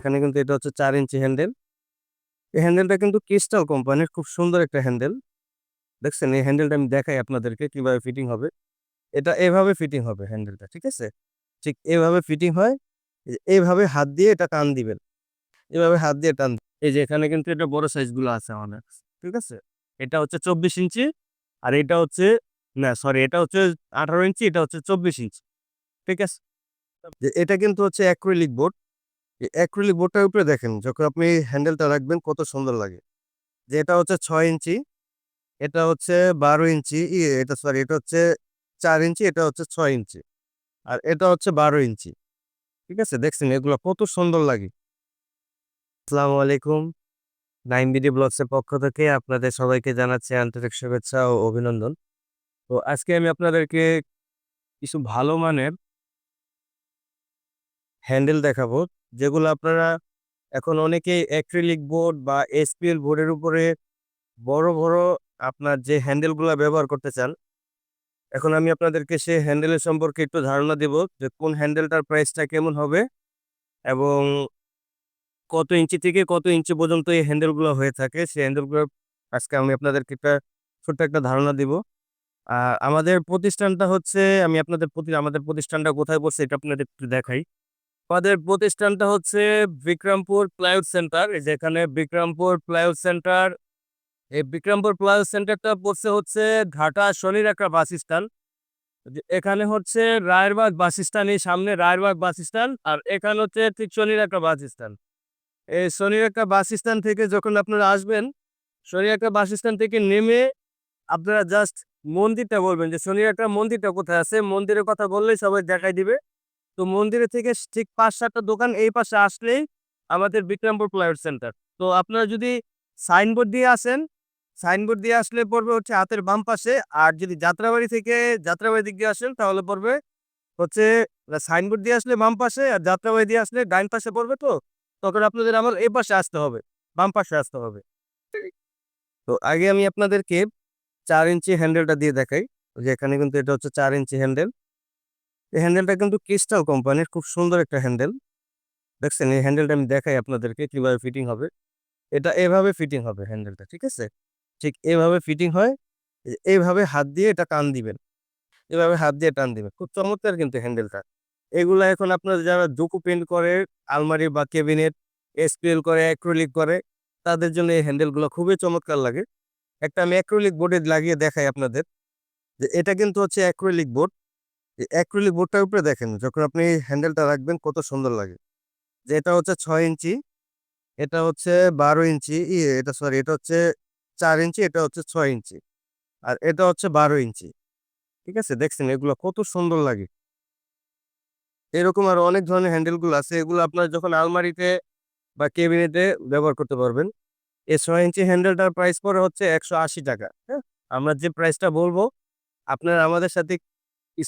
এখানে কিন্তু এটা হচ্ছে চার ইঞ্চি হ্যান্ডেল এই হ্যান্ডেলটা কিন্তু ক্রিস্টাল কোম্পানির খুব সুন্দর একটা হ্যান্ডেল দেখছেন, এই হ্যান্ডেলটা আমি দেখাই আপনাদেরকে কীভাবে ফিটিং হবে। এটা এভাবে ফিটিং হবে হ্যান্ডেলটা ঠিক আছে? ঠিক এভাবে ফিটিং হয়, এই এইভাবে হাত দিয়ে এটা টান দিবেন। এভাবে হাত দিয়ে টান এই যে এখানে কিন্তু এটা বড় সাইজগুলো আছে অনেক ঠিক আছে? এটা হচ্ছে চব্বিশ ইঞ্চি আর এটা হচ্ছে, না সরি এটা হচ্ছে আঠারো ইঞ্চি, এটা হচ্ছে চব্বিশ ইঞ্চি, ঠিক আছে? এটা কিন্তু হচ্ছে অ্যাক্রিলিক বোর্ড অ্যাক্রিলিক বোর্ডটার উপরে দেখেন, যখন আপনি হ্যান্ডেলটা রাখবেন কত সুন্দর লাগে। যে এটা হচ্ছে ছয় ইঞ্চি, এটা হচ্ছে বারো ইঞ্চি এটা সরি এটা হচ্ছে চার ইঞ্চি, এটা হচ্ছে ছয় ইঞ্চি, আর এটা হচ্ছে বারো ইঞ্চি। ঠিক আছে? দেখছেন এগুলো কত সুন্দর লাগে। আসসালামু আলাইকুম। নাইন বিডি ব্লগসের পক্ষ থেকে আপনাদের সবাইকে জানাচ্ছি আন্তরিক শুভেচ্ছা ও অভিনন্দন। তো আজকে আমি আপনাদেরকে কিছু ভালো মানের হ্যান্ডেল দেখাবো। যেগুলো আপনারা এখন অনেকেই অ্যাক্রিলিক বোর্ড বা এসপিএল বোর্ডের উপরে বড় বড় আপনার যে হ্যান্ডেলগুলো ব্যবহার করতে চান। এখন আমি আপনাদেরকে সেই হ্যান্ডেলের সম্পর্কে একটু ধারণা দেব যে কোন হ্যান্ডেলটার প্রাইসটা কেমন হবে এবং কত ইঞ্চি থেকে কত ইঞ্চি পর্যন্ত এই হ্যান্ডেলগুলো হয়ে থাকে। সেই হ্যান্ডেলগুলো আজকে আমি আপনাদেরকে একটা ছোট্ট একটা ধারণা দিব। আমাদের প্রতিষ্ঠানটা হচ্ছে, আমি আপনাদের প্রতি, আমাদের প্রতিষ্ঠানটা কোথায় বসে এটা আপনাদের একটু দেখাই। আমাদের প্রতিষ্ঠানটা হচ্ছে বিক্রমপুর প্লাইউড সেন্টার। যেখানে বিক্রমপুর প্লাইউড সেন্টার, এই বিক্রমপুর প্লাইউড সেন্টারটা পড়ছে হচ্ছে ঘাটা শনির একটা বাস স্ট্যান্ড। এখানে হচ্ছে রায়েরবাগ বাস স্ট্যান্ড, এই সামনে রায়েরবাগ বাস স্ট্যান্ড আর এখানে হচ্ছে ঠিক শনির একটা বাস স্ট্যান্ড। এই শনির একটা বাস স্ট্যান্ড থেকে যখন আপনারা আসবেন, শনির একটা বাস স্ট্যান্ড থেকে নেমে আপনারা জাস্ট মন্দিরটা বলবেন যে শনির একটা মন্দিরটা কোথায় আছে? মন্দিরের কথা বললেই সবাই দেখাই দিবে। তো মন্দিরের থেকে ঠিক পাঁচ সাতটা দোকান এই পাশে আসলেই আমাদের বিক্রমপুর প্লাইউড সেন্টার তো আপনারা যদি সাইনবোর্ড দিয়ে আসেন সাইনবোর্ড দিয়ে আসলে পড়বে হচ্ছে হাতের বাম পাশে, আর যদি যাত্রাবাড়ি থেকে যাত্রাবাড়ি দিক দিয়ে আসেন, তাহলে পড়বে হচ্ছে সাইনবোর্ড দিয়ে আসলে বাম পাশে, আর যাত্রাবাড়ি দিয়ে আসলে ডাইন পাশে পড়বে তো, তখন আপনাদের আমার এই পাশে আসতে হবে, বাম পাশে আসতে হবে। তো আগে আমি আপনাদেরকে চার ইঞ্চি হ্যান্ডেলটা দিয়ে দেখাই, যে এখানে কিন্তু এটা হচ্ছে চার ইঞ্চি হ্যান্ডেল এই হ্যান্ডেলটা কিন্তু ক্রিস্টাল কোম্পানির খুব সুন্দর একটা হ্যান্ডেল দেখছেন, এই হ্যান্ডেলটা আমি দেখাই আপনাদেরকে কীভাবে ফিটিং হবে। এটা এভাবে ফিটিং হবে হ্যান্ডেলটা ঠিক আছে? ঠিক এভাবে ফিটিং হয় এই এইভাবে হাত দিয়ে এটা টান দিবেন। এভাবে হাত দিয়ে টান দিবেন। খুব চমৎকার কিন্তু হ্যান্ডেলটা এগুলা এখন আপনার যারা জুকু পেন্ট করে আলমারি বা কেবিনেট এসপিএল করে অ্যাক্রোলিক করে, তাদের জন্য এই হ্যান্ডেলগুলো খুবই চমৎকার লাগে। একটা আমি অ্যাক্রোলিক বোর্ডে লাগিয়ে দেখাই আপনাদের। যে, এটা কিন্তু হচ্ছে অ্যাক্রিলিক বোর্ড অ্যাক্রিলিক বোর্ডটার উপরে দেখেন, যখন আপনি হ্যান্ডেলটা রাখবেন কত সুন্দর লাগে। যে এটা হচ্ছে ছয় ইঞ্চি, এটা হচ্ছে বারো ইঞ্চি এটা সরি এটা হচ্ছে চার ইঞ্চি, এটা হচ্ছে ছয় ইঞ্চি, আর এটা হচ্ছে বারো ইঞ্চি। ঠিক আছে? দেখছেন এগুলো কত সুন্দর লাগে। এরকম আরও অনেক ধরনের হ্যান্ডেলগুলো আছে, এগুলো আপনার যখন আলমারিতে বা কেবিনেটে ব্যবহার করতে পারবেন। এই ছয় ইঞ্চি হ্যান্ডেলটার প্রাইস পরে হচ্ছে একশো আশি টাকা হ্যাঁ? আমরা যে প্রাইসটা বলব, আপনারা আমাদের সাথে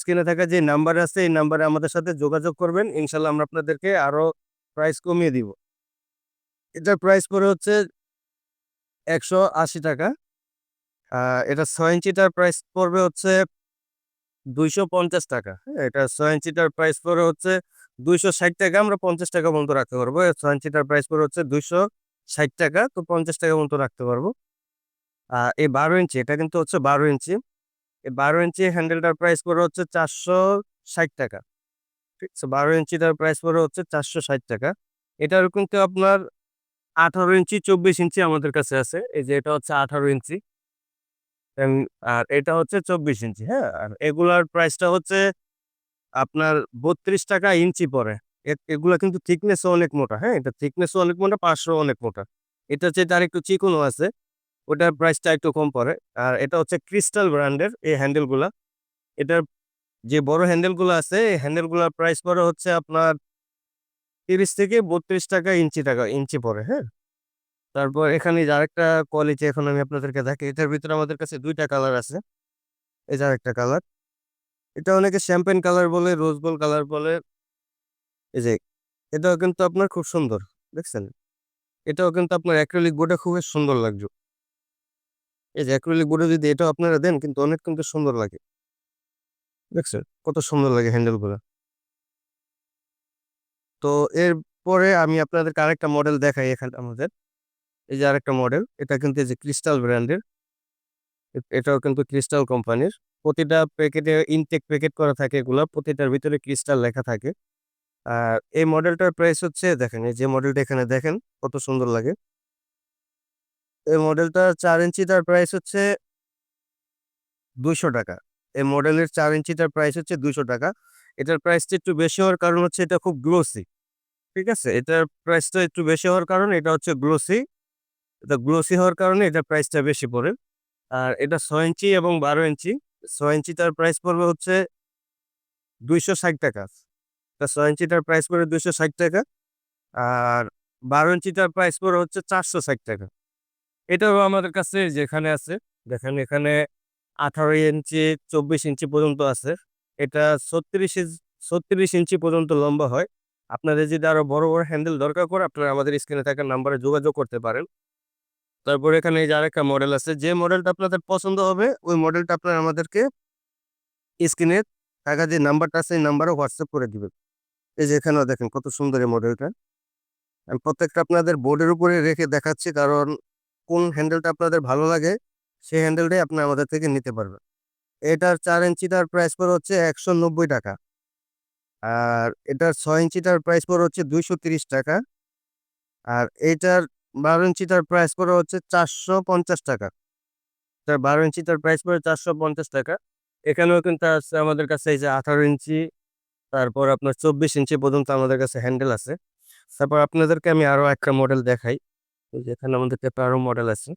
স্ক্রিনে থাকা যে নাম্বার আছে, এই নাম্বারে আমাদের সাথে যোগাযোগ করবেন। ইনশাল্লাহ আমরা আপনাদেরকে আরও প্রাইস কমিয়ে দিব। এটার প্রাইস পড়ে হচ্ছে একশো আশি টাকা। এটা ছয় ইঞ্চিটার প্রাইস পড়বে হচ্ছে দুইশো পঞ্চাশ টাকা। হ্যাঁ এটা ছয় ইঞ্চিটার প্রাইস পড়ে হচ্ছে দুইশো ষাট টাকা। আমরা পঞ্চাশ টাকা পর্যন্ত রাখতে পারব। ছয় ইঞ্চিটার প্রাইস পড়ে হচ্ছে দুইশো ষাট টাকা। তো পঞ্চাশ টাকা পর্যন্ত রাখতে পারব। এই বারো ইঞ্চি এটা কিন্তু হচ্ছে বারো ইঞ্চি এই বারো ইঞ্চি হ্যান্ডেলটার প্রাইস পড়ে হচ্ছে চারশো ষাট টাকা। ঠিক আছে, বারো ইঞ্চিটার প্রাইস পড়ে হচ্ছে চারশো ষাট টাকা। এটার কিন্তু আপনার আঠারো ইঞ্চি চব্বিশ ইঞ্চি আমাদের কাছে আছে। এই যে এটা হচ্ছে আঠারো ইঞ্চি। আর এটা হচ্ছে চব্বিশ ইঞ্চি হ্যাঁ? আর এগুলার প্রাইসটা হচ্ছে আপনার বত্রিশ টাকা ইঞ্চি পরে এগুলা কিন্তু থিকনেসও অনেক মোটা হ্যাঁ? এটা থিকনেসও অনেক মোটা, পাঁচশো অনেক মোটা। এটা হচ্ছে, তার একটু চিকনও আছে। ওটার প্রাইসটা একটু কম পড়ে। আর এটা হচ্ছে ক্রিস্টাল ব্র্যান্ডের এই হ্যান্ডেলগুলা এটার যে বড় হ্যান্ডেলগুলো আছে, এই হ্যান্ডেলগুলোর প্রাইস পড়ে হচ্ছে আপনার তিরিশ থেকে বত্রিশ টাকা ইঞ্চি টাকা, ইঞ্চি পড়ে হ্যাঁ? তারপর এখানে যে আরেকটা কোয়ালিটি এখন আমি আপনাদেরকে দেখি এটার ভিতরে আমাদের কাছে দুইটা কালার আছে। এই যে আরেকটা কালার এটা অনেকে শ্যাম্পেন কালার বলে রোজ গোল্ড কালার বলে। এই যে, এটাও কিন্তু আপনার খুব সুন্দর, দেখছেন? এটাও কিন্তু আপনার অ্যাক্রিলিক বোর্ডে খুবই সুন্দর লাগবে এই যে অ্যাক্রিলিক বোর্ডে যদি এটাও আপনারা দেন, কিন্তু অনেক কিন্তু সুন্দর লাগে। দেখছেন? কত সুন্দর লাগে হ্যান্ডেল হ্যান্ডেলগুলো তো এরপরে আমি আপনাদেরকে আরেকটা মডেল দেখাই এখানে আমাদের। এই যে আরেকটা মডেল এটা কিন্তু এই যে ক্রিস্টাল ব্র্যান্ডের এটাও কিন্তু ক্রিস্টাল কোম্পানির প্রতিটা প্যাকেটে ইনটেক প্যাকেট করা থাকে এগুলো, প্রতিটার ভিতরে ক্রিস্টাল লেখা থাকে। আর এই মডেলটার প্রাইস হচ্ছে, দেখেন, এই যে মডেলটা এখানে দেখেন, কত সুন্দর লাগে। এই মডেলটা চার ইঞ্চিটার প্রাইস হচ্ছে দুইশো টাকা। এই মডেলের চার ইঞ্চিটার প্রাইস হচ্ছে দুশো টাকা। এটার প্রাইসটা একটু বেশি হওয়ার কারণ হচ্ছে এটা খুব গ্লোসি ঠিক আছে? এটার প্রাইসটা একটু বেশি হওয়ার কারণে এটা হচ্ছে গ্লোসি এটা গ্লোসি হওয়ার কারণে এটার প্রাইসটা বেশি পড়ে। আর এটা ছয় ইঞ্চি এবং বারো ইঞ্চি, ছয় ইঞ্চিটার প্রাইস পড়বে হচ্ছে দুইশো ষাট টাকা। তা ছয় ইঞ্চিটার প্রাইস পড়বে দুইশো ষাট টাকা, আর বারো ইঞ্চিটার প্রাইস পড়বে হচ্ছে চারশো ষাট টাকা। এটাও আমাদের কাছে যেখানে আছে, দেখেন এখানে আঠারো ইঞ্চি, চব্বিশ ইঞ্চি পর্যন্ত আছে। এটা ছত্রিশ ছত্রিশ ইঞ্চি পর্যন্ত লম্বা হয়। আপনাদের যদি আরও বড় বড় হ্যান্ডেল দরকার করে আপনারা আমাদের স্ক্রিনে থাকা নাম্বারে যোগাযোগ করতে পারেন। তারপর এখানে এই যে আরেকটা মডেল আছে, যে মডেলটা আপনাদের পছন্দ হবে, ওই মডেলটা আপনারা আমাদেরকে স্ক্রিনে থাকা যে নাম্বারটা আছে, এই নাম্বারে হোয়াটসঅ্যাপ করে দিবেন। এই যে এখানেও দেখেন কত সুন্দর এই মডেলটা আমি প্রত্যেকটা আপনাদের বোর্ডের উপরে রেখে দেখাচ্ছি, কারণ কোন হ্যান্ডেলটা আপনাদের ভালো লাগে, সেই হ্যান্ডেলটাই আপনি আমাদের থেকে নিতে পারবেন। এটার চার ইঞ্চিটার প্রাইস পর হচ্ছে একশো নব্বই টাকা। আর এটার ছয় ইঞ্চিটার প্রাইস পর হচ্ছে দুইশো তিরিশ টাকা। আর এইটার বারো ইঞ্চিটার প্রাইস পড়ে হচ্ছে চারশো পঞ্চাশ টাকা। তার বারো ইঞ্চিটার প্রাইস পড়ে চারশো পঞ্চাশ টাকা। এখানেও কিন্তু আছে আমাদের কাছে এই যে আঠারো ইঞ্চি, তারপর আপনার চব্বিশ ইঞ্চি পর্যন্ত আমাদের কাছে হ্যান্ডেল আছে। তারপর আপনাদেরকে আমি আরও একটা মডেল দেখাই। এই যে এখানে আমাদের কাছে আরও মডেল আছে।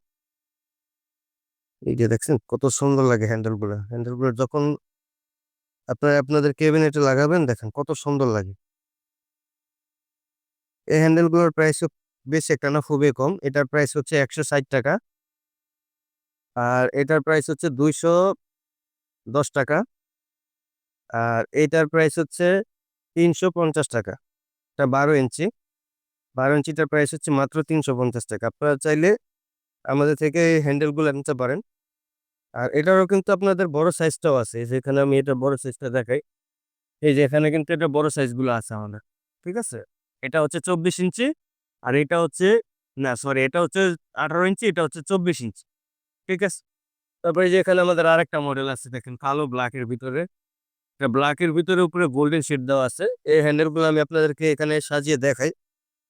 এই যে দেখছেন, কত সুন্দর লাগে হ্যান্ডেলগুলো হ্যান্ডেলগুলো যখন আপনারা, আপনাদের কেবিনেটে লাগাবেন, দেখেন কত সুন্দর লাগে। এই হ্যান্ডেলগুলোর প্রাইস বেশি একটা না, খুবই কম। এটার প্রাইস হচ্ছে একশো ষাট টাকা। আর এটার প্রাইস হচ্ছে দুইশো দশ টাকা। আর এটার প্রাইস হচ্ছে তিনশো পঞ্চাশ টাকা। এটা বারো ইঞ্চি। বারো ইঞ্চিটার প্রাইস হচ্ছে মাত্র তিনশো পঞ্চাশ টাকা। আপনারা চাইলে আমাদের থেকে এই হ্যান্ডেলগুলো নিতে পারেন। আর এটারও কিন্তু আপনাদের বড় সাইজটাও আছে। যেখানে আমি এটা বড় সাইজটা দেখাই। এই যে এখানে কিন্তু এটা বড় সাইজগুলো আছে আমাদের। ঠিক আছে? এটা হচ্ছে চব্বিশ ইঞ্চি আর এটা হচ্ছে, না সরি এটা হচ্ছে আঠারো ইঞ্চি, এটা হচ্ছে চব্বিশ ইঞ্চি। ঠিক আছে? তারপরে যে এখানে আমাদের আরেকটা মডেল আছে, দেখেন, কালো ব্ল্যাকের ভিতরে। এটা ব্ল্যাকের ভিতরে উপরে গোল্ডেন শিট দেওয়া আছে। এই হ্যান্ডেলগুলো আমি আপনাদেরকে এখানে সাজিয়ে দেখাই।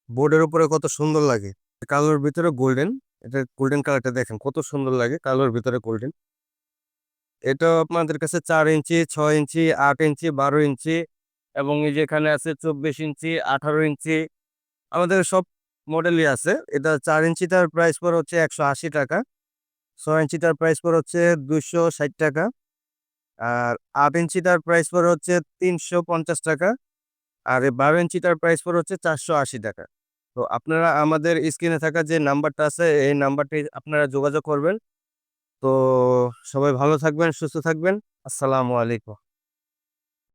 বোর্ডের উপরে কত সুন্দর লাগে। কালোর ভিতরে গোল্ডেন, এটা গোল্ডেন কালারটা দেখেন কত সুন্দর লাগে, কালোর ভিতরে গোল্ডেন। এটা আপনাদের কাছে চার ইঞ্চি, ছয় ইঞ্চি, আট ইঞ্চি, বারো ইঞ্চি এবং এই যে এখানে আছে চব্বিশ ইঞ্চি, আঠারো ইঞ্চি। আমাদের সব মডেলই আছে। এটা চার ইঞ্চিটার প্রাইস পর হচ্ছে একশো আশি টাকা, ছয় ইঞ্চিটার প্রাইস পর হচ্ছে দুশো ষাট টাকা আর আট ইঞ্চিটার প্রাইস পর হচ্ছে তিনশো পঞ্চাশ টাকা আর বারো ইঞ্চিটার প্রাইস পর হচ্ছে চারশো আশি টাকা। তো আপনারা আমাদের স্ক্রিনে থাকা যে নাম্বারটা আছে, এই নাম্বারটি আপনারা যোগাযোগ করবেন। তো সবাই ভালো থাকবেন, সুস্থ থাকবেন। আসসালামু আলাইকুম।